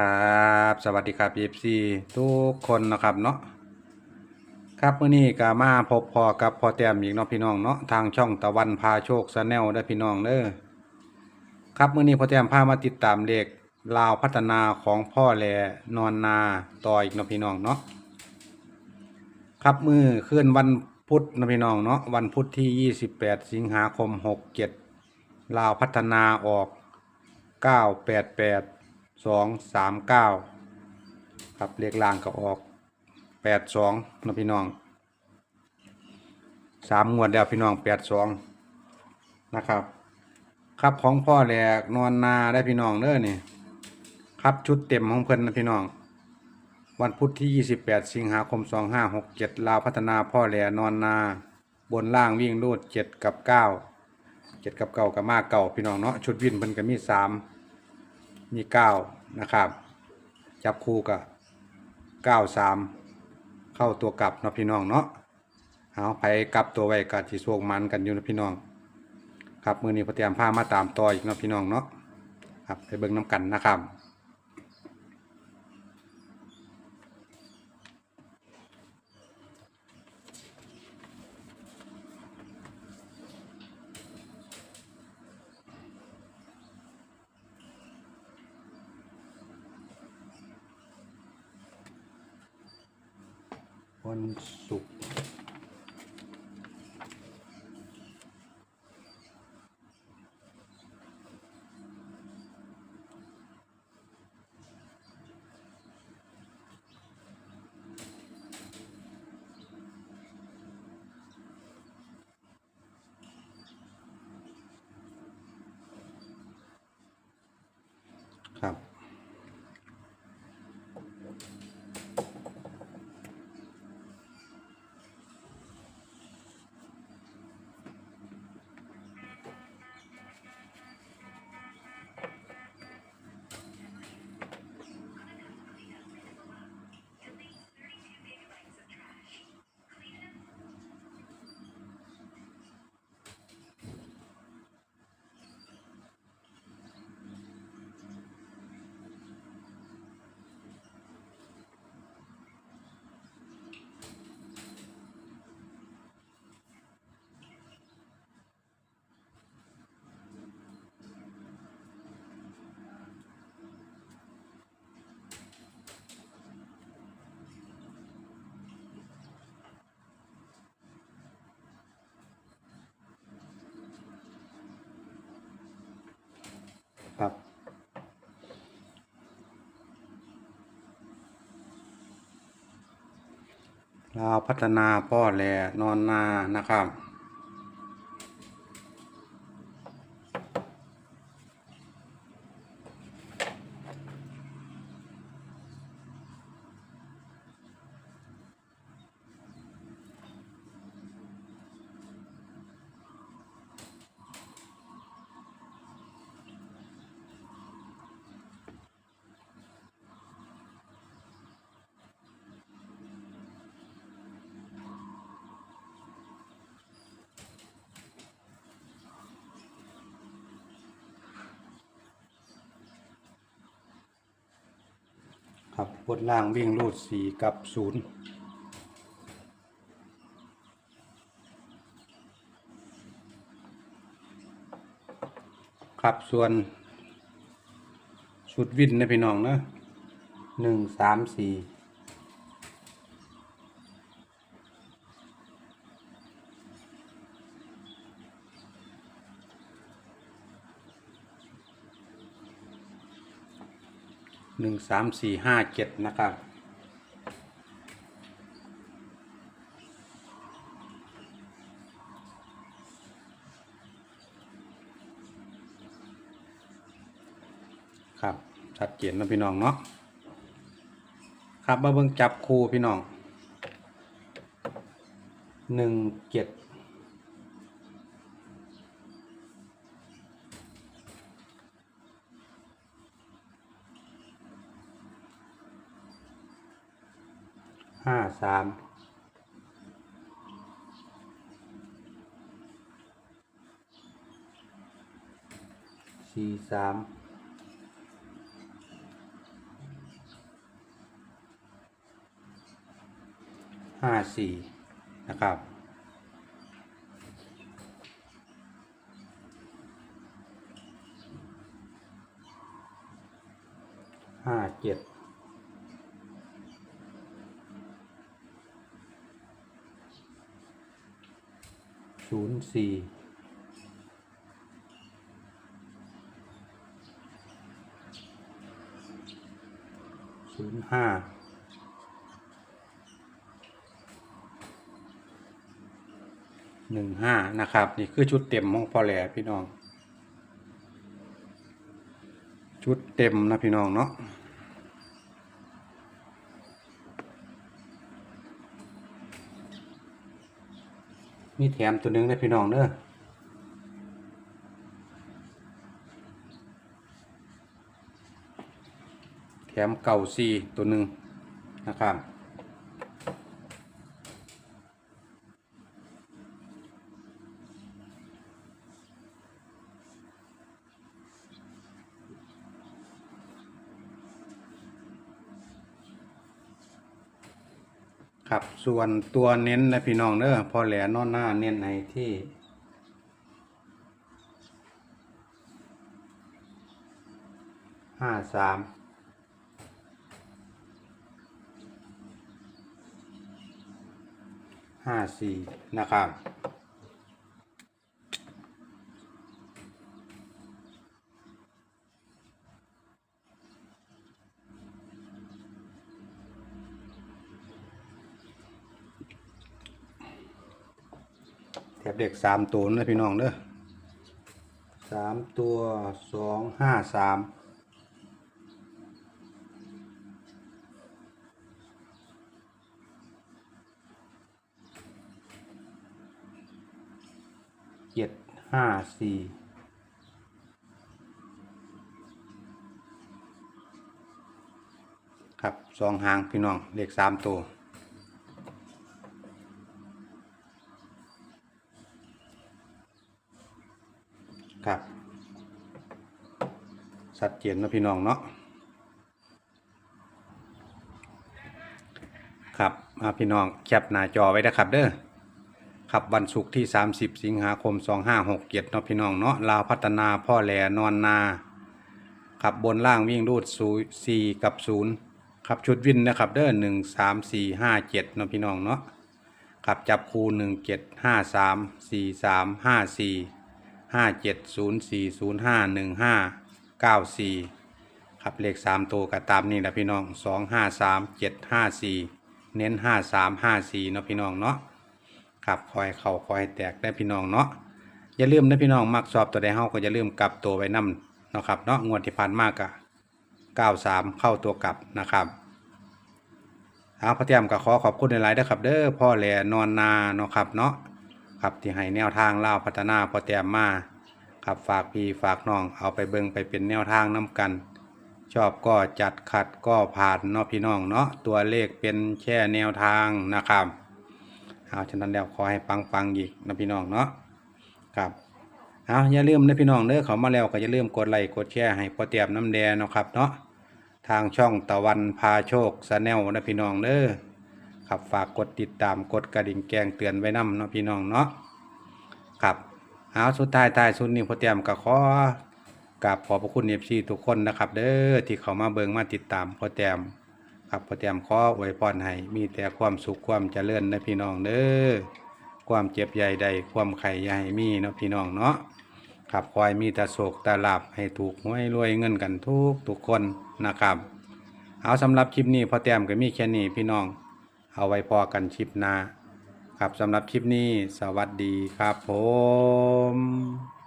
ครับ สวัสดีครับ FC ทุกคนนะครับเนาะครับเมื้อนี้ก็มาพบพอกับพอแต้มอีกเนาะพี่น้องเนาะทางช่องตะวันพาโชคแนลได้พี่น้องเด้อครับเมื้อนี้พอแต้มพามาติดตามเลขลาวพัฒนาของพ่อแลนอนนาต่ออีกเนาะพี่น้องเนาะครับมือเคลื่อนวันพุธนะพี่น้องเนาะวันพุธที่ 28 สิงหาคม 67ลาวพัฒนาออก 988 สองสามเก้าครับเลขล่างก็ออกแปดสองนะพี่น้องสามงวดแล้วพี่น้องแปดสองนะครับ ครับของพ่อแหลกนอนนาได้พี่น้องเด้อนี่ครับชุดเต็มของเพิ่นนะพี่น้องวันพุธที่ 28 สิงหาคม 2567 ลาวพัฒนาพ่อแหลนอนนา บนล่างวิ่งรูด 7 กับ 9 7 กับเก่ากับมากเก่าพี่น้องเนาะชุดวินเพิ่นก็มี 3 มีเก้านะครับ จับคู่กับเก้าสามเข้าตัวกลับเนาะพี่น้องเนาะเอาไปกลับตัวไว้กับที่โชคมันกันอยู่นะพี่น้องครับมือนี้พอเตรียมผ้ามาตามต่ออีกเนาะพี่น้องเนาะครับไปเบิ่งน้ำกันนะครับ วันศุกร์ ครับ ลาวพัฒนาพ่อแหลนอนนานะครับ ครับบนล่างวิ่งรูดสี่กับศูนย์ครับส่วนชุดวินนะพี่น้องนะหนึ่งสามสี่ หนึ่งสามสี่ห้าเจ็ดนะครับครับชัดเจนนะพี่น้องเนาะครับมาเบิ่งจับคู่พี่น้องหนึ่งเจ็ด ห้าสามสี่สามห้าสี่นะครับห้าเจ็ด ศูนย์สี่ศูนย์ห้าหนึ่งห้านะครับ นี่คือชุดเต็มของพอแหล่พี่น้อง ชุดเต็มนะพี่น้องเนาะ มีแถมตัวหนึงนะพี่น้องเด้อแถมเก่าซีตัวหนึ่งนะครับ ครับส่วนตัวเน้นนะพี่น้องเด้อพอแหลนอนหน้าเน้นในที่ห้าสามห้าสี่นะครับ แถบเด็กสามตัวนะพี่น้องเด้อสามตัวสองห้าสามเจ็ดห้าสี่ครับสองหางพี่น้องเลขสามตัว ครับ ชัดเจนนะพี่น้องเนาะครับอ่าพี่น้องแคปหน้าจอไว้นะครับเด้อครับวันศุกร์ที่ 30 สิงหาคม 2567เนาะพี่น้องเนาะลาวพัฒนาพ่อแหลนอนนาครับบนล่างวิ่งรูดศูนย์สี่กับศูนย์ครับชุดวินนะครับเด้อหนึ่งสามสี่ห้าเจ็ดเนาะพี่น้องเนาะครับจับคูหนึ่งเจ็ดห้าสามสี่สามห้าสี่ ห้าเจ็ดศูนย์สี่ศูนย์ห้าหนึ่งห้าเก้าสี่ครับเลขสามตัวก็ตามนี่แหละพี่น้องสองห้าสามเจ็ดห้าสี่เน้นห้าสามห้าสี่เนาะพี่น้องเนาะครับคอยเข่าคอยแตกได้พี่น้องเนาะอย่าลืมนะพี่น้องมักสอบตัวใดเฮาก็อย่าลืมกลับตัวไว้นํเนาะครับเนาะงวดที่ผ่านมากอะเก้าสามเข้าตัวกลับนะครับเอาพระเตรียมก็ขอขอบคุณในไลน์ด้วยครับ เด้อพ่อแหล่นอนนาเนาะครับเนาะ ครับที่ให้แนวทางเล่าพัฒนาพอแต้มมาครับฝากพี่ฝากน้องเอาไปเบิงไปเป็นแนวทางน้กัน ชอบก็จัดขัดก็ผ่านเนาะพี่น้องเนาะตัวเลขเป็นแค่แนวทางนะครับเอาฉะนั้นแล้วขอให้ปังปังอีกนะพี่น้องเนาะครับเอาอย่าลืมนะพี่น้องเด้อเขามาแล้วก็อย่าลืมกดไลค์กดแชร์ให้พอแต้มน้ำแดงนะครับเนาะทางช่องตะวันพาโชคสแนลนะพี่น้องเด้อ ครับฝากกดติดตามกดกระดิ่งแจ้งเตือนไว้นำเนาะพี่น้องเนาะครับเอาสุดท้ายท้ายสุดนี้พอเตรียมก็ขอกับขอบพระคุณเอฟซีทุกคนนะครับ เด้อที่เขามาเบิงมาติดตามพอเตรียมครับพอเตรียมขออวยพรให้มีแต่ความสุขความเจริญนะพี่น้องเด้อความเจ็บใหญ่ใดความไข่ใหญ่มีเนาะพี่น้องเนาะครับคอยมีแต่โศกแต่ลาบให้ถูกหวยรวยเงินกันทุกทุกคนนะครับ เอาสำหรับคลิปนี้พอเตรียมก็มีแค่นี้พี่น้อง เอาไว้พอกันชิปหน้าครับสำหรับคลิปนี้สวัสดีครับผม